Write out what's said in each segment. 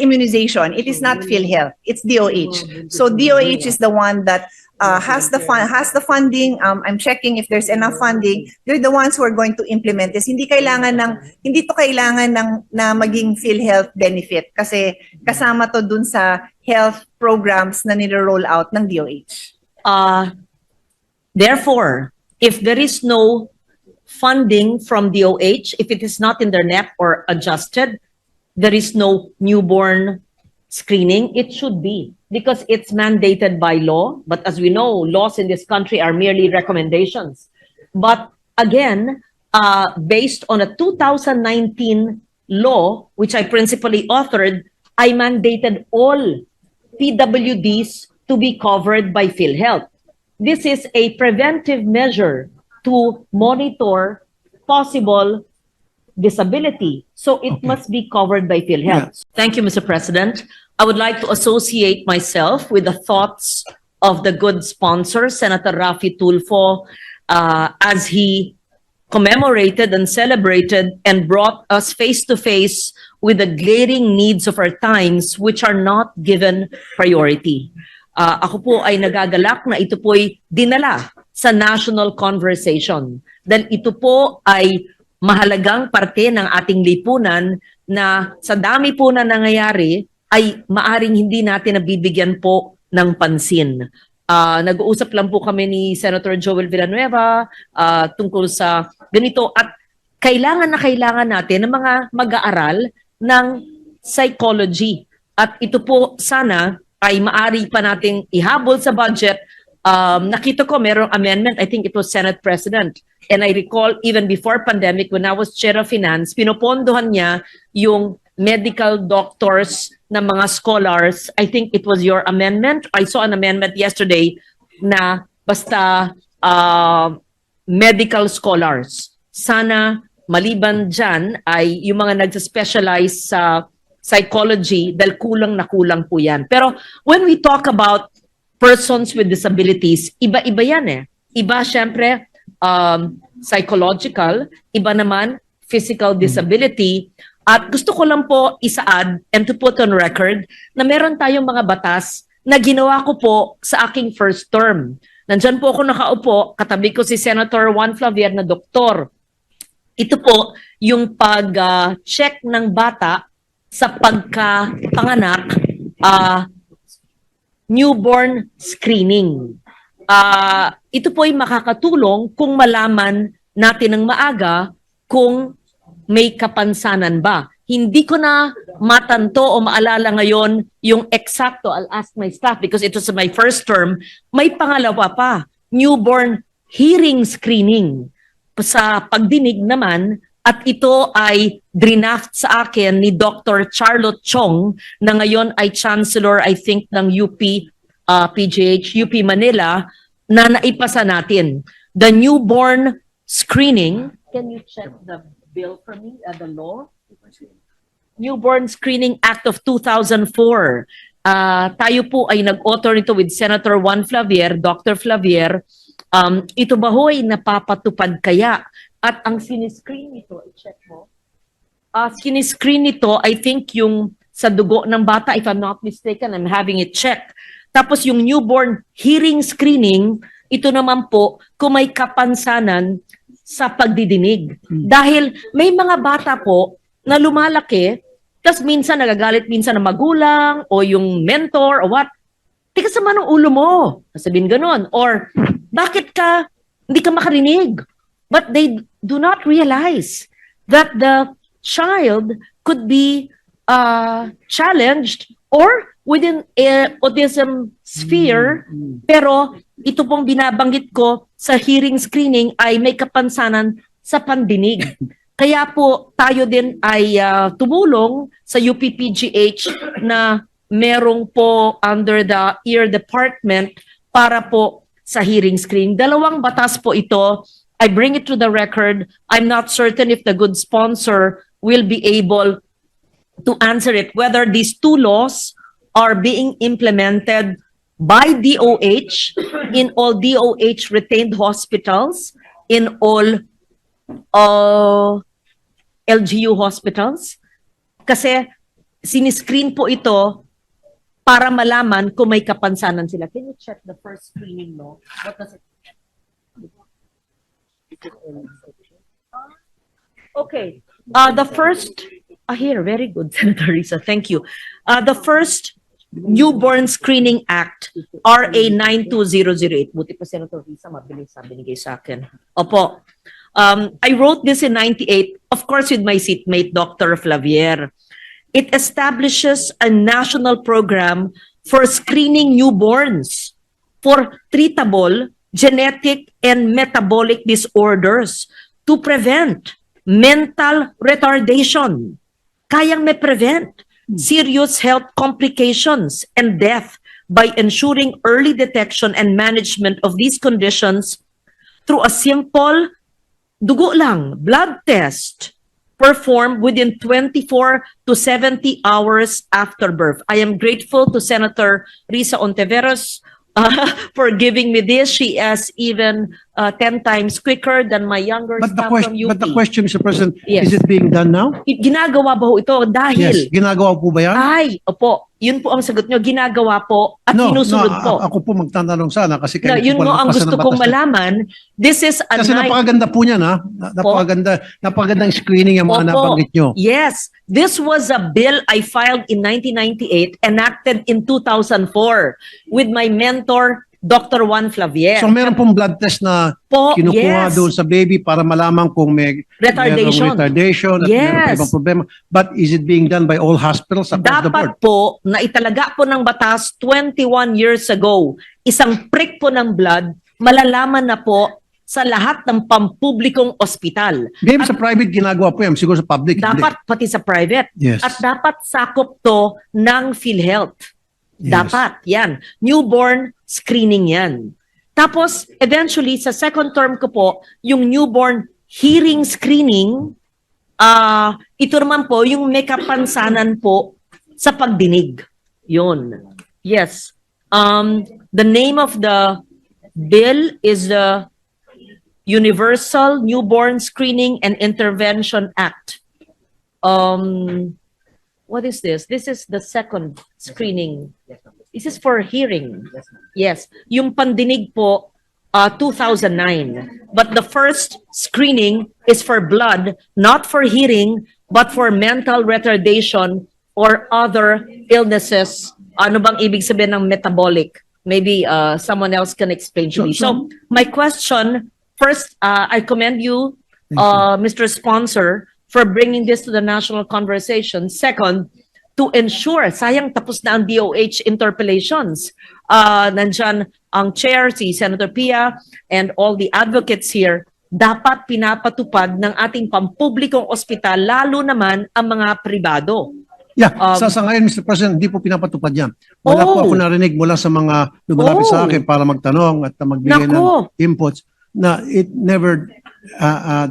immunization. It is not PhilHealth. It's DOH. So DOH is the one that uh, has the fund, has the funding. Um, I'm checking if there's enough funding. They're the ones who are going to implement this. Hindi kailangan ng hindi to kailangan ng na maging PhilHealth benefit kasi kasama to dun sa health programs na nire-roll out ng DOH. Uh, therefore, if there is no funding from DOH, if it is not in their NEP or adjusted, there is no newborn screening. It should be because it's mandated by law. But as we know, laws in this country are merely recommendations. But again, uh, based on a 2019 law, which I principally authored, I mandated all PWDs to be covered by PhilHealth. This is a preventive measure to monitor possible disability. So it Okay. must be covered by PhilHealth. Thank you, Mr. President. I would like to associate myself with the thoughts of the good sponsor, Senator Rafi Tulfo, uh, as he commemorated and celebrated and brought us face to face with the glaring needs of our times which are not given priority. Uh, ako po ay nagagalak na ito po'y dinala sa national conversation. Dahil ito po ay mahalagang parte ng ating lipunan na sa dami po na nangyayari ay maaring hindi natin nabibigyan po ng pansin. Ah, nag-uusap lang po kami ni Senator Joel Villanueva ah, tungkol sa ganito at kailangan na kailangan natin ng mga mag-aaral ng psychology. At ito po sana ay maari pa nating ihabol sa budget. Um, nakita ko merong amendment, I think it was Senate President. And I recall even before pandemic when I was chair of finance, pinopondohan niya yung medical doctors na mga scholars. I think it was your amendment. I saw an amendment yesterday na basta uh, medical scholars. Sana maliban dyan ay yung mga nagsa-specialize sa psychology dahil kulang na kulang po yan. Pero when we talk about persons with disabilities, iba-iba yan eh. Iba syempre um, psychological, iba naman physical disability. At gusto ko lang po isa-add and to put on record na meron tayong mga batas na ginawa ko po sa aking first term. Nandyan po ako nakaupo, katabi ko si Senator Juan Flavier na doktor. Ito po yung pag-check ng bata sa pagkapanganak, ah, newborn screening. Ah, ito po ay makakatulong kung malaman natin ng maaga kung may kapansanan ba. Hindi ko na matanto o maalala ngayon yung eksakto. I'll ask my staff because it was my first term. May pangalawa pa, newborn hearing screening. Sa pagdinig naman, at ito ay drinaft sa akin ni Dr. Charlotte Chong na ngayon ay Chancellor, I think, ng UP uh, PGH, UP Manila, na naipasa natin. The newborn screening, can you check the bill for me, uh, the law? Newborn Screening Act of 2004. Ah, tayo po ay nag-author nito with Senator Juan Flavier, Dr. Flavier. Um, ito ba ho'y napapatupad kaya? At ang siniscreen nito, i-check mo. Uh, siniscreen nito, I think yung sa dugo ng bata, if I'm not mistaken, I'm having it checked. Tapos yung newborn hearing screening, ito naman po kung may kapansanan sa pagdidinig. Dahil may mga bata po na lumalaki, tapos minsan nagagalit minsan ng magulang o yung mentor o what. Tika sa ng ulo mo. Sabihin ganun. Or, bakit ka, hindi ka makarinig? But they do not realize that the child could be uh, challenged or within a autism sphere, pero ito pong binabanggit ko sa hearing screening ay may kapansanan sa pandinig. Kaya po tayo din ay ah, tumulong sa UPPGH na merong po under the ear department para po sa hearing screening. Dalawang batas po ito. I bring it to the record. I'm not certain if the good sponsor will be able to answer it, whether these two laws are being implemented by DOH in all DOH retained hospitals, in all uh, LGU hospitals. Kasi siniscreen po ito para malaman kung may kapansanan sila. Can you check the first screening, no? What does it Okay. Uh, the first, ah, here, very good, Senator Risa. Thank you. Uh, the first Newborn Screening Act, RA 92008. Buti pa, Senator Risa, mabilis sabi binigay sa akin. Opo. Um, I wrote this in 98, of course, with my seatmate, Dr. Flavier. It establishes a national program for screening newborns for treatable genetic and metabolic disorders to prevent mental retardation. Kayang may prevent serious health complications and death by ensuring early detection and management of these conditions through a simple dugo lang, blood test performed within 24 to 70 hours after birth. I am grateful to Senator Risa Ontiveros uh, for giving me this. She is even uh, 10 times quicker than my younger But the staff question, from UP. but the question, Mr. President, Yes. is it being done now? Ginagawa ba ho ito Yes. dahil Ginagawa po ba yan? ay, opo, yun po ang sagot nyo, ginagawa po at sinusunod no, po. ako po magtatanong sana kasi No, kayo yun po mo ang gusto ng kong malaman. This is a Kasi nine- napakaganda po niyan ha. Na- Napakaganda, napakagandang screening ang mga Opo. nabanggit nyo. Yes, this was a bill I filed in 1998, enacted in 2004 with my mentor, Dr. Juan Flavier. So meron pong blood test na po, kinukuha yes. doon sa baby para malaman kung may Retardation. retardation at meron Yes. ibang problema. But is it being done by all hospitals across the board? Dapat po, na italaga po ng batas 21 years ago, isang prick po ng blood, malalaman na po sa lahat ng pampublikong ospital. Maybe sa private ginagawa po yan, siguro sa public. hindi. Dapat pati sa private. Yes. At dapat sakop to ng PhilHealth. Yes. Dapat, yan. Newborn screening yan. Tapos, eventually, sa second term ko po, yung newborn hearing screening, ah ito naman po, yung may kapansanan po sa pagdinig. Yun. Yes. Um, the name of the bill is the Universal Newborn Screening and Intervention Act. Um, what is this? This is the second screening. This is for hearing. Yes. Yung pandinig po, uh, 2009. But the first screening is for blood, not for hearing, but for mental retardation or other illnesses. Ano bang ibig sabihin ng metabolic? Maybe uh, someone else can explain to me. So, my question, first, uh, I commend you, uh, Mr. Sponsor, for bringing this to the national conversation. Second, to ensure, sayang tapos na ang DOH interpellations. Uh, nandyan ang chair, si Senator Pia, and all the advocates here, dapat pinapatupad ng ating pampublikong ospital, lalo naman ang mga pribado. Yeah, Um, sa, sa ngayon, Mr. President, hindi po pinapatupad yan. Wala po Oh. ako narinig mula sa mga lumalapit sa Oh. akin para magtanong at magbigay ng Nako. inputs na it never uh, uh,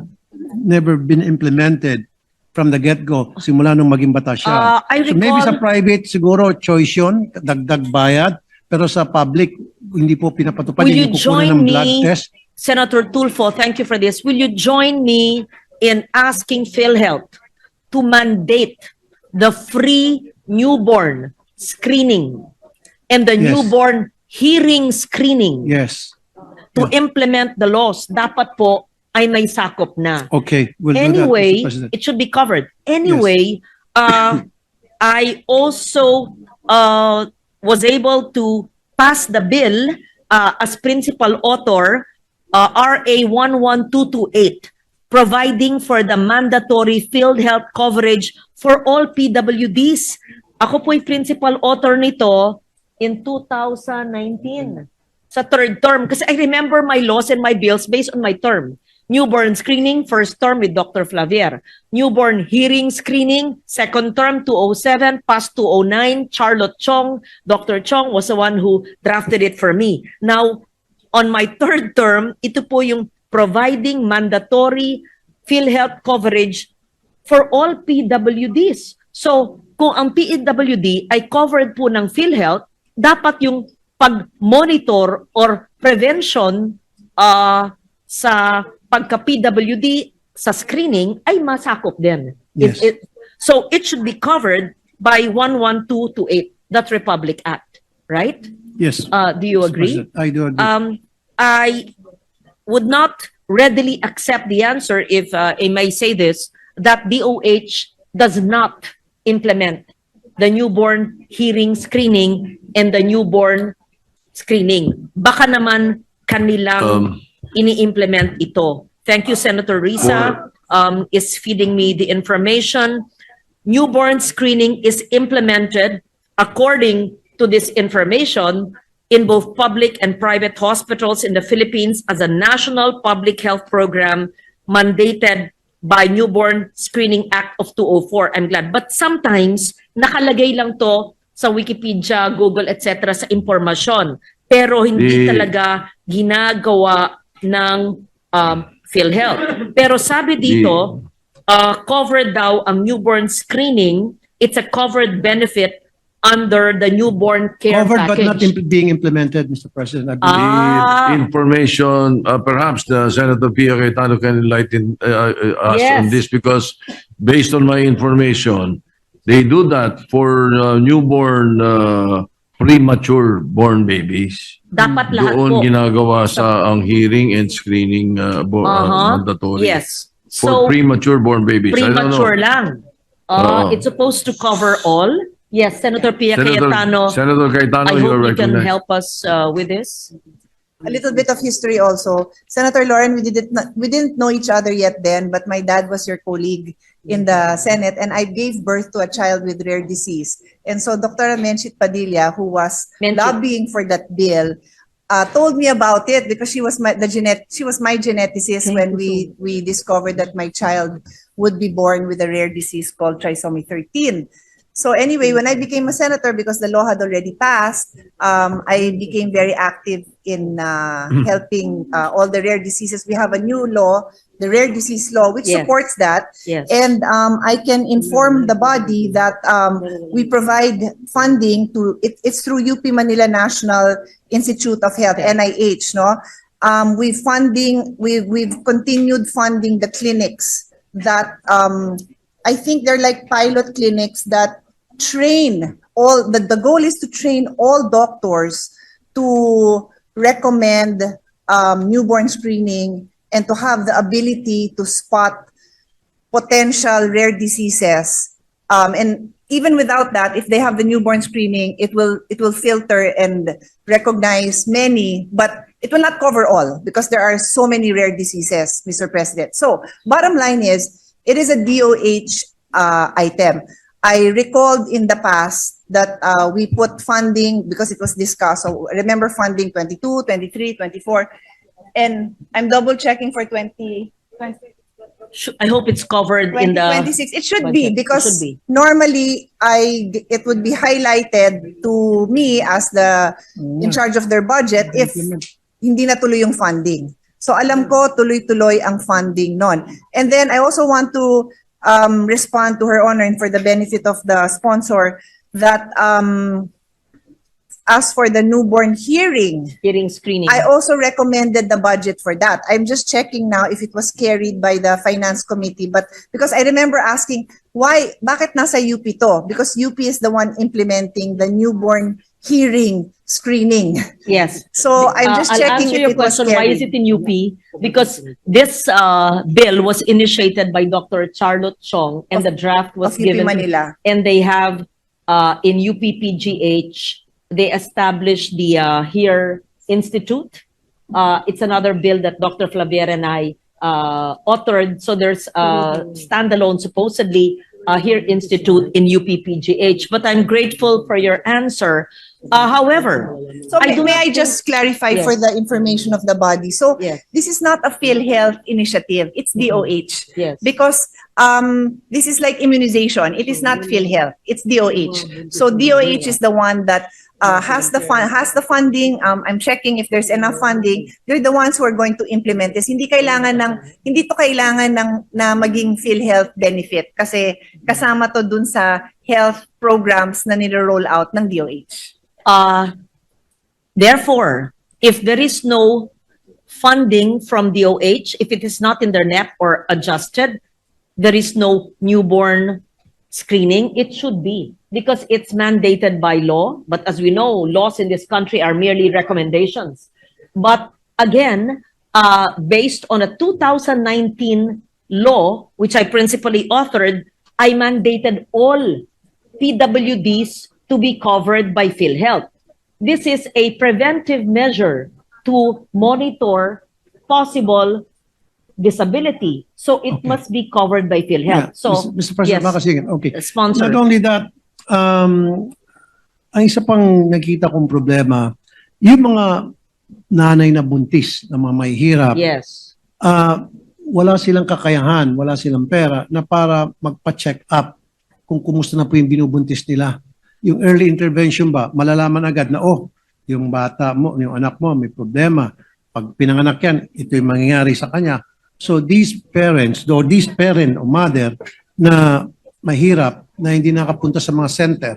never been implemented from the get-go simula nung maging bata siya. Uh, I so maybe sa private siguro choice yun, dagdag bayad, pero sa public hindi po pinapatupad Will you join ng blood me- test. Senator Tulfo, thank you for this. Will you join me in asking PhilHealth to mandate the free newborn screening and the Yes. newborn hearing screening Yes. to implement the laws? Dapat po ay may sakop na. Okay, we'll do that, anyway, it should be covered. Anyway, uh, I also uh, was able to pass the bill uh, as principal author, uh, RA 11228, providing for the mandatory field health coverage for all PWDs. Ako po'y principal author nito in 2019 sa third term. Kasi I remember my laws and my bills based on my term. Newborn screening, first term with Dr. Flavier. Newborn hearing screening, second term 207, past 209. Charlotte Chong, Dr. Chong was the one who drafted it for me. Now, on my third term, ito po yung providing mandatory PhilHealth coverage for all PWDs. So, kung ang PWD ay covered po ng PhilHealth, dapat yung pag-monitor or prevention uh, sa pagka-PWD sa screening ay masakop din. It- Yes. it- so, it should be covered by 11228, that Republic Act, right? Yes. Uh, do you agree? President, I do agree. Um, I would not readily accept the answer if uh, I may say this, that DOH does not implement the newborn hearing screening and the newborn screening. Baka naman kanilang Um, ini-implement ito. Thank you, Senator Risa, um, is feeding me the information. Newborn screening is implemented according to this information in both public and private hospitals in the Philippines as a national public health program mandated by Newborn Screening Act of 204. I'm glad. But sometimes, nakalagay lang to sa Wikipedia, Google, etc. sa impormasyon. Pero hindi Di- talaga ginagawa ng um, PhilHealth. Pero sabi dito, uh, covered daw ang newborn screening. It's a covered benefit under the newborn care Covered but not package. impl- being implemented, Mr. President. I believe. Ah. Information, uh, perhaps the Senator Pia Cayetano can enlighten uh, uh, us Yes. on this because based on my information, they do that for uh, newborn, uh, premature born babies. Dapat lahat po. Doon ginagawa sa ang hearing and screening uh, bo- uh, Uh-huh. mandatory. Yes. For So, premature born babies. I don't know. premature lang. Uh, Oo. it's supposed to cover all. Yes, Senator Pia Senator, Cayetano, Senator Cayetano, I you hope are you can recognized. help us uh, with this. A little bit of history also. Senator Lauren, we didn't we didn't know each other yet then, but my dad was your colleague in the Senate, and I gave birth to a child with rare disease. And so Dr. Menchit Padilla, who was Menchit. lobbying for that bill, uh, told me about it because she was my the genet she was my geneticist when we we discovered that my child would be born with a rare disease called trisomy 13. So anyway, when I became a senator, because the law had already passed, um, I became very active in uh, helping uh, all the rare diseases. We have a new law, the rare disease law, which Yes. supports that. Yes. And um, I can inform the body that um, we provide funding to, it, it's through UP Manila National Institute of Health, NIH, no? Um, we funding, we, we've continued funding the clinics that, um, I think they're like pilot clinics that train all, the, the goal is to train all doctors to recommend um, newborn screening and to have the ability to spot potential rare diseases. Um, and even without that, if they have the newborn screening, it will it will filter and recognize many, but it will not cover all because there are so many rare diseases, Mr. President. So bottom line is, it is a DOH uh, item. I recalled in the past that uh, we put funding because it was discussed. So remember funding 22, 23, 24. And I'm double checking for 20, 20 Sh- I hope it's covered in the. 2026. It should be budget. It because should be. normally I it would be highlighted to me as the in charge of their budget if hindi natuloy yung funding. So alam ko tuloy-tuloy ang funding non. And then I also want to um, respond to her honor and for the benefit of the sponsor that um, as for the newborn hearing, Hearing screening. I also recommended the budget for that. I'm just checking now if it was carried by the finance committee, but because I remember asking, why, bakit nasa UP to? Because UP is the one implementing the newborn hearing screening. Yes. So I'm Uh, just I'll checking answer if your it was question, why is it in UP? Because this uh, bill was initiated by Dr. Charlotte Chong and the draft was given. Manila. And they have, uh, in UPPGH, they established the uh, HERE Institute. Uh, It's another bill that Dr. Flavier and I uh, authored. So there's a standalone supposedly uh, HERE Institute in UPPGH. But I'm grateful for your answer. Uh, However, So I may, do may not I think- just clarify Yes. for the information of the body? So Yes. this is not a PhilHealth initiative, it's DOH. yes. because um, this is like immunization. It is not PhilHealth. It's DOH. So DOH is the one that uh, has the fund has the funding. Um, I'm checking if there's enough funding. They're the ones who are going to implement this. Hindi kailangan ng hindi to kailangan ng na maging PhilHealth benefit kasi kasama to dun sa health programs na nire-roll out ng DOH. Uh, therefore, if there is no funding from DOH, if it is not in their net or adjusted, there is no newborn screening, it should be. because it's mandated by law. But as we know, laws in this country are merely recommendations. But again, uh, based on a 2019 law, which I principally authored, I mandated all PWDs to be covered by PhilHealth. This is a preventive measure to monitor possible disability. So it Okay. must be covered by Yeah, PhilHealth. So, Mr. President, yes. baka sige. Okay. sponsor. Not only that, um, ang isa pang nakita kong problema, yung mga nanay na buntis, na mga may hirap, Yes. ah, wala silang kakayahan, wala silang pera na para magpa-check up kung kumusta na po yung binubuntis nila. Yung early intervention ba, malalaman agad na, oh, yung bata mo, yung anak mo may problema. Pag pinanganak yan, ito yung mangyayari sa kanya. So these parents, or this parent o mother na mahirap, na hindi nakapunta sa mga center,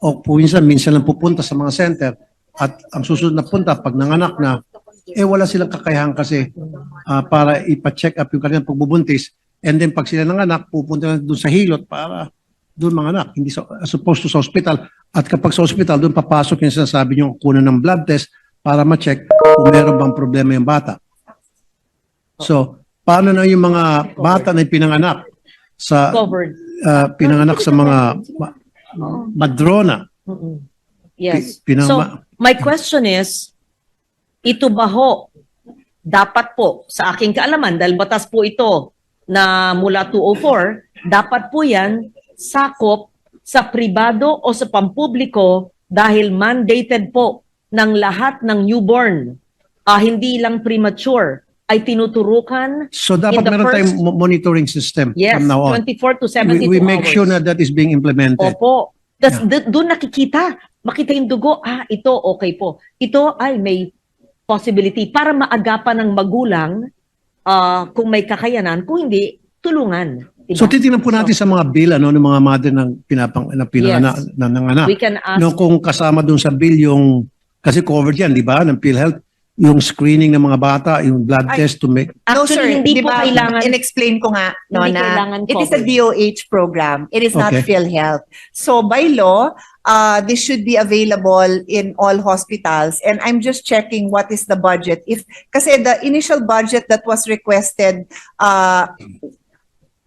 o minsan, minsan lang pupunta sa mga center, at ang susunod na punta, pag nanganak na, eh wala silang kakayahan kasi ah, para ipa-check up yung kanilang pagbubuntis. And then pag sila nanganak, pupunta na doon sa hilot para doon mga anak, hindi sa, as opposed to sa hospital. At kapag sa hospital, doon papasok yung sinasabi nyo, kunan ng blood test para ma-check kung meron bang problema yung bata. So, paano na yung mga bata na pinanganak sa ah, pinanganak sa mga ma- madrona? Yes. Pi- pinama- so, my question is, ito ba ho, dapat po, sa aking kaalaman, dahil batas po ito na mula 204, dapat po yan sakop sa pribado o sa pampubliko dahil mandated po ng lahat ng newborn, ah, hindi lang premature, ay tinuturukan, So dapat meron first- tayong mo- monitoring system yes, from now on. 24 to 72 We, we make hours. sure na that is being implemented. Opo. Tapos doon nakikita, makita yung dugo, ah, ito okay po. Ito ay may possibility para maagapan ng magulang ah, kung may kakayanan, kung hindi, tulungan. Diba? So titingnan po natin sa mga bill ano ng mga mother ng pinapang na pinanganak Yes. na. We can ask, No kung kasama doon sa bill yung kasi covered yan, di ba, ng PhilHealth, yung screening ng mga bata, yung blood Ay. test to make no, actually, sir. hindi Di po kailangan, In-explain ko nga, no, na it is a. DOH program. It is not Okay. PhilHealth. So by law, uh, this should be available in all hospitals. And I'm just checking what is the budget. If kasi the initial budget that was requested, uh,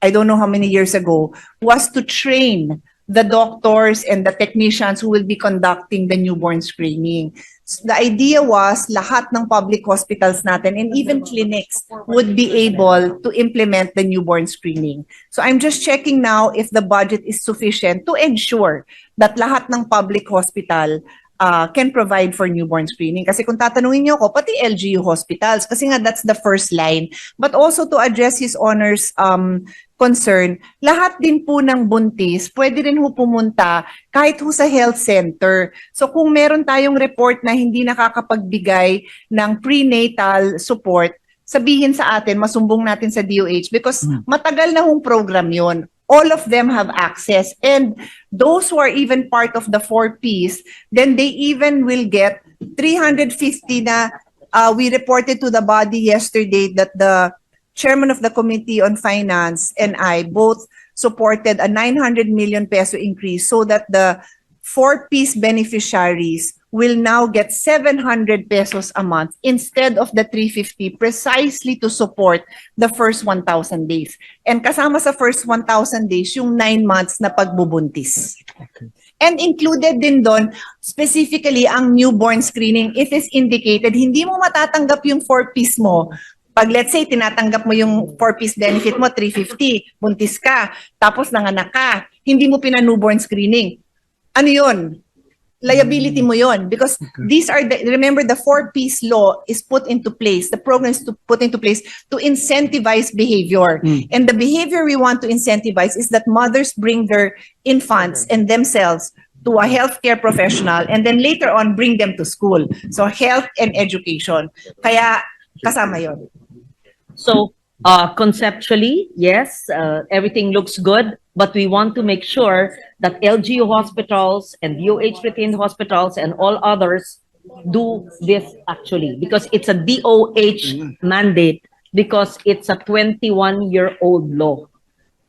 I don't know how many years ago, was to train the doctors and the technicians who will be conducting the newborn screening. S- The idea was lahat ng public hospitals natin and even clinics would be able to implement the newborn screening. So I'm just checking now if the budget is sufficient to ensure that lahat ng public hospital uh, can provide for newborn screening. Kasi kung tatanungin niyo ako, pati LGU hospitals, kasi nga that's the first line. But also to address his honor's um, concern, lahat din po ng buntis, pwede rin ho pumunta kahit ho sa health center. So kung meron tayong report na hindi nakakapagbigay ng prenatal support, sabihin sa atin, masumbong natin sa DOH because matagal na hong program yon. All of them have access. And those who are even part of the four Ps, then they even will get 350 na uh, we reported to the body yesterday that the chairman of the Committee on Finance and I both supported a 900 million peso increase so that the four-piece beneficiaries will now get 700 pesos a month instead of the 350 precisely to support the first 1,000 days. And kasama sa first 1,000 days yung 9 months na pagbubuntis. And included din doon, specifically ang newborn screening, it is indicated, hindi mo matatanggap yung four-piece mo pag let's say tinatanggap mo yung four-piece benefit mo, 350, buntis ka, tapos nanganak ka, hindi mo pina-newborn screening. Ano yun? Liability mo yon because these are the, remember the four-piece law is put into place, the program is to put into place to incentivize behavior. Mm. And the behavior we want to incentivize is that mothers bring their infants and themselves to a healthcare professional and then later on bring them to school. So health and education. Kaya kasama yon. So, uh, conceptually, yes, uh, everything looks good, but we want to make sure that LGU hospitals and DOH retained hospitals and all others do this actually, because it's a DOH mandate, because it's a 21-year-old law.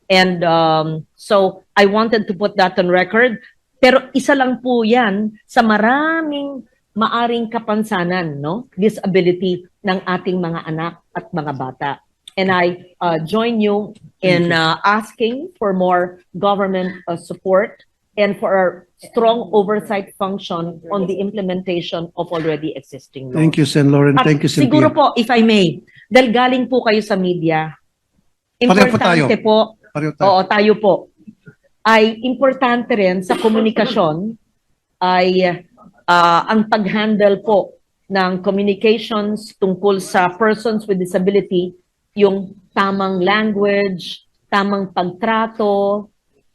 And um, so I wanted to put that on record. Pero isa lang po yan sa maraming maaring kapansanan, no? Disability ng ating mga anak at mga bata. And I uh, join you in uh, asking for more government uh, support and for a strong oversight function on the implementation of already existing laws. Thank you, Sen. Lauren. At Thank you, siguro Cynthia. po, if I may, dahil galing po kayo sa media, Pareho po tayo. importante po, Pareho tayo. oo, tayo po, ay importante rin sa komunikasyon ay ah, ang pag-handle po ng communications tungkol sa persons with disability, yung tamang language, tamang pagtrato,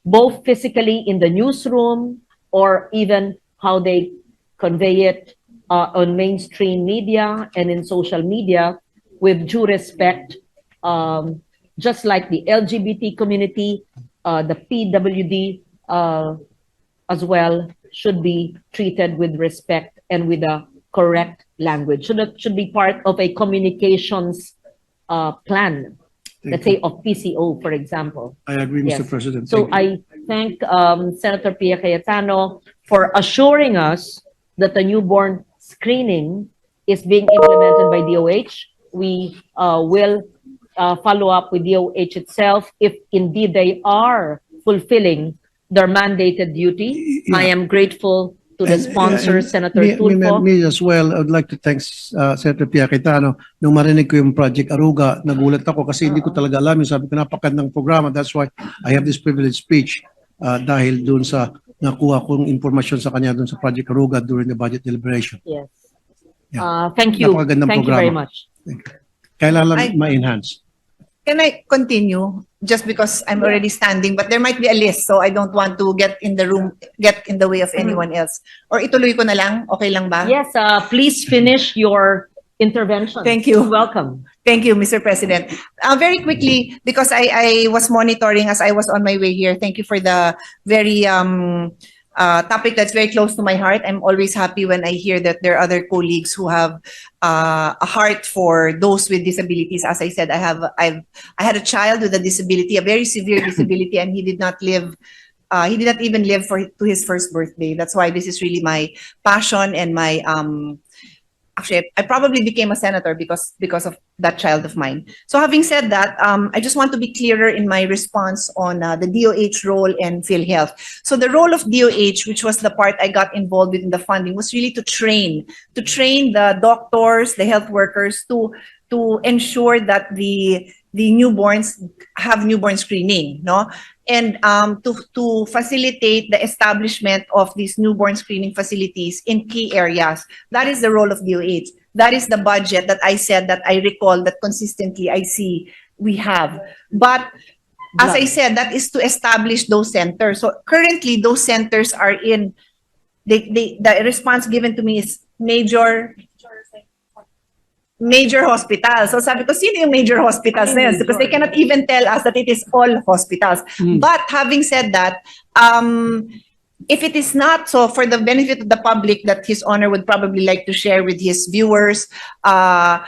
both physically in the newsroom or even how they convey it uh, on mainstream media and in social media with due respect, um, just like the LGBT community, uh, the PWD uh, as well should be treated with respect and with a correct language. Should should be part of a communications uh, plan. Let's say of PCO, for example. I agree, Mr. Yes. President. So Thank. I thank um, Senator Pia Cayetano for assuring us that the newborn screening is being implemented by DOH. We uh, will uh, follow up with DOH itself if indeed they are fulfilling their mandated duty. I am grateful to the And- sponsor, and Senator me, me, Tulfo. me as well, I would like to thank uh, Senator Pia Cayetano. Nung marinig ko yung Project Aruga, nagulat ako kasi hindi ko talaga alam. Yung sabi ko, napakandang programa. That's why I have this privileged speech uh, dahil dun sa nakuha kong informasyon sa kanya dun sa Project Aruga during the budget deliberation. Yes. Yeah. Uh, thank you. Thank you very programa. much. Kailan lang I- ma-enhance. Can I continue? Just because I'm already standing, but there might be a list, so I don't want to get in the room, get in the way of anyone else. Or ituloy ko na lang? Okay lang ba? Yes, uh, please finish your intervention. Thank you. Welcome. Thank you, Mr. President. Uh, very quickly, because I, I was monitoring as I was on my way here, thank you for the very um, uh, topic that's very close to my heart. I'm always happy when I hear that there are other colleagues who have uh, a heart for those with disabilities. As I said, I have I've I had a child with a disability, a very severe disability, and he did not live. Uh, he did not even live for to his first birthday. That's why this is really my passion and my um, actually I probably became a senator because because of that child of mine. So having said that, um, I just want to be clearer in my response on uh, the DOH role and PhilHealth. So the role of DOH, which was the part I got involved with in the funding, was really to train to train the doctors, the health workers to to ensure that the the newborns have newborn screening, no? And um, to to facilitate the establishment of these newborn screening facilities in key areas. That is the role of DOH. That is the budget that I said that I recall that consistently I see we have. But as I said, that is to establish those centers. So currently, those centers are in, they, they, the response given to me is major, major hospitals. So sabi ko, sino yung major hospitals na yun? Because they cannot even tell us that it is all hospitals. Mm. But having said that, um, if it is not, so for the benefit of the public that His Honor would probably like to share with his viewers, uh,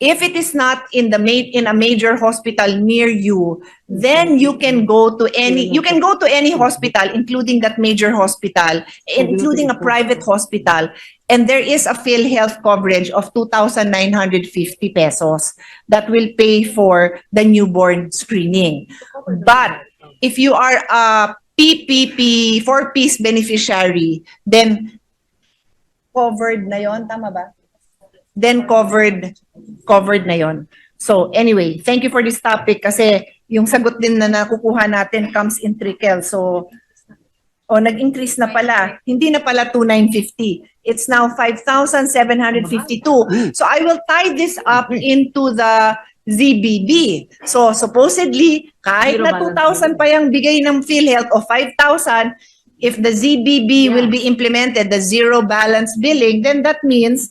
if it is not in the ma- in a major hospital near you, then you can go to any you can go to any hospital, including that major hospital, including a private hospital, and there is a PhilHealth coverage of 2,950 pesos that will pay for the newborn screening. But if you are a PPP four-piece beneficiary, then covered na yon tama ba? Then covered covered na yon. So anyway, thank you for this topic kasi yung sagot din na nakukuha natin comes in trickle. So o nag-increase na pala. Hindi na pala 2,950. It's now 5,752. So I will tie this up into the ZBB. So supposedly, kahit na balance 2,000 pa yung bigay ng PhilHealth o 5,000, if the ZBB will be implemented, the zero balance billing, then that means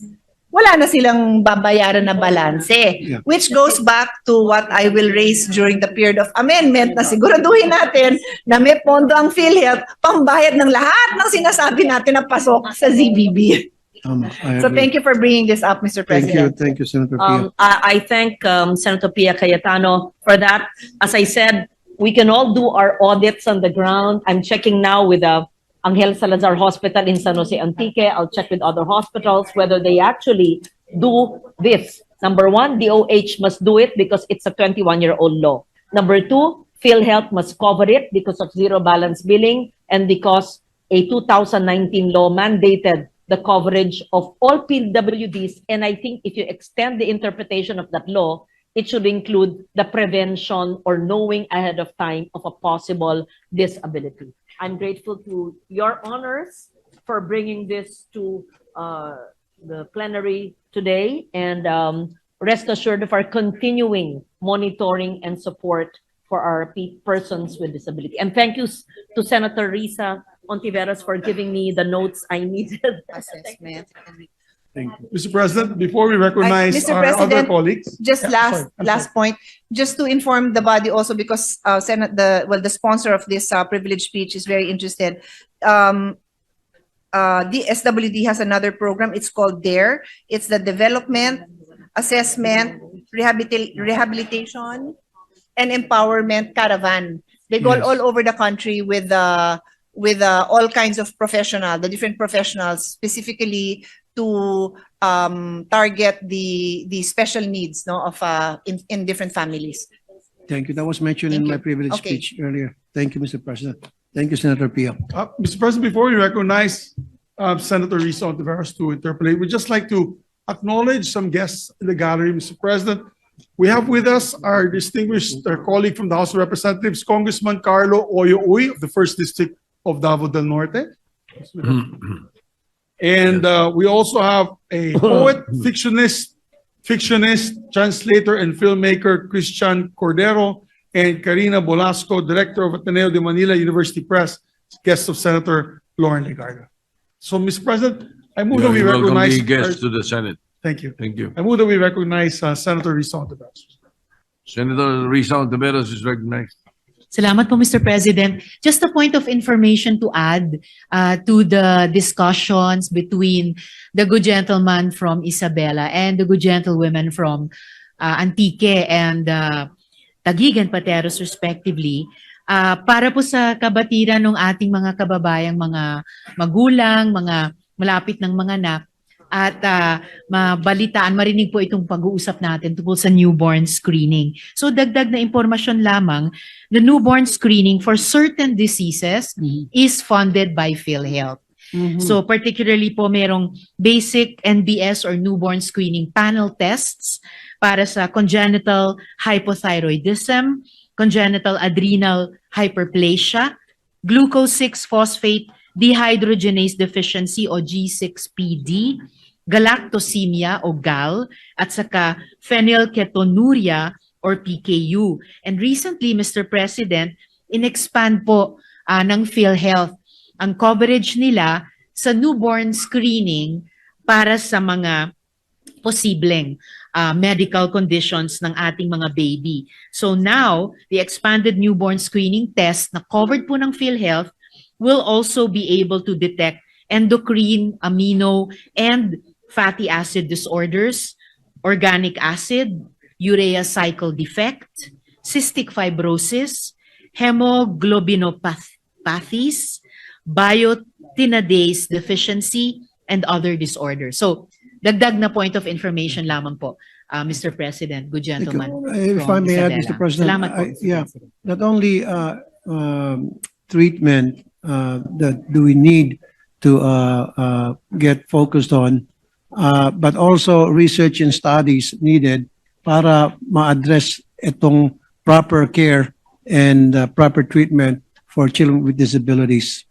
wala na silang babayaran na balanse. Yeah. Which goes back to what I will raise during the period of amendment na siguraduhin natin na may pondo ang PhilHealth pambayad ng lahat ng sinasabi natin na pasok sa ZBB. I So thank you for bringing this up, Mr. Thank you. President. Thank you, Senator Pia. Um, I, I thank um, Senator Pia Cayetano for that. As I said, we can all do our audits on the ground. I'm checking now with the Angel Salazar Hospital in San Jose Antique. I'll check with other hospitals whether they actually do this. Number one, DOH must do it because it's a 21-year-old law. Number two, PhilHealth must cover it because of zero balance billing and because a 2019 law mandated the coverage of all PWDs. And I think if you extend the interpretation of that law, it should include the prevention or knowing ahead of time of a possible disability. I'm grateful to your honors for bringing this to uh, the plenary today and um, rest assured of our continuing monitoring and support for our pe- persons with disability. And thank you to Senator Risa Ontiveros for giving me the notes I needed. Assessment. Thank you. Mr. President, before we recognize Mr. our other colleagues. Just Yeah, last, sorry, last point, just to inform the body also because uh, Senate, the, well, the sponsor of this uh, privilege speech is very interested. Um, uh, the SWD has another program. It's called DARE. It's the Development, Assessment, Rehabilita- Rehabilitation, and Empowerment Caravan. They go Yes. all over the country with uh, with uh, all kinds of professional, the different professionals, specifically to um, target the the special needs no of uh, in, in different families. Thank you. That was mentioned in Thank my you. privilege Okay. speech earlier. Thank you, Mr. President. Thank you, Senator Pio. Uh, Mr. President, before we recognize uh, Senator Risa Ontiveros to interpolate, we'd just like to acknowledge some guests in the gallery, Mr. President. We have with us our distinguished uh, colleague from the House of Representatives, Congressman Carlo Oyo Uy of the First District of Davao del Norte. And uh, we also have a poet, fictionist, fictionist, translator, and filmmaker Christian Cordero and Karina Bolasco, Director of Ateneo de Manila University Press, guest of Senator Lauren Legarda. So, Mr. President, I move that we welcome recognize. the guests to the Senate. Thank you. Thank you. I move that we recognize uh, Senator Risa Ontiveros. Senator Risa Ontiveros is recognized. Salamat po, Mr. President. Just a point of information to add uh, to the discussions between the good gentleman from Isabela and the good gentlewomen from uh, Antique and uh, Taguig and Pateros respectively. Uh, para po sa kabatiran ng ating mga kababayang mga magulang, mga malapit ng mga anak, at uh, mabalitaan, marinig po itong pag-uusap natin tungkol sa newborn screening. So dagdag na impormasyon lamang, the newborn screening for certain diseases is funded by PhilHealth. So particularly po merong basic NBS or newborn screening panel tests para sa congenital hypothyroidism, congenital adrenal hyperplasia, glucose 6-phosphate dehydrogenase deficiency o G6PD, galactosemia o GAL, at saka phenylketonuria or PKU. And recently, Mr. President, in-expand po ah, ng PhilHealth ang coverage nila sa newborn screening para sa mga posibleng ah, medical conditions ng ating mga baby. So now, the expanded newborn screening test na covered po ng PhilHealth will also be able to detect endocrine, amino, and fatty acid disorders, organic acid, urea cycle defect, cystic fibrosis, hemoglobinopathies, biotinidase deficiency, and other disorders. So, dagdag na point of information lamang po, uh, Mr. President, good gentleman. If I may add, Mr. President, Salamat po, I- Mr. yeah. President. not only uh, um, treatment uh, that do we need to uh, uh, get focused on, uh, but also research and studies needed para ma-address itong proper care and uh, proper treatment for children with disabilities.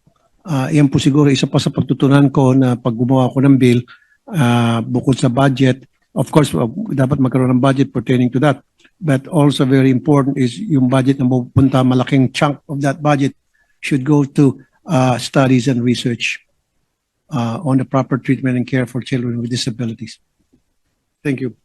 Uh, yan po siguro isa pa sa pagtutunan ko na pag gumawa ko ng bill, uh, bukod sa budget, of course, uh, dapat magkaroon ng budget pertaining to that. But also very important is yung budget na mapupunta, malaking chunk of that budget should go to uh, studies and research uh, on the proper treatment and care for children with disabilities. Thank you.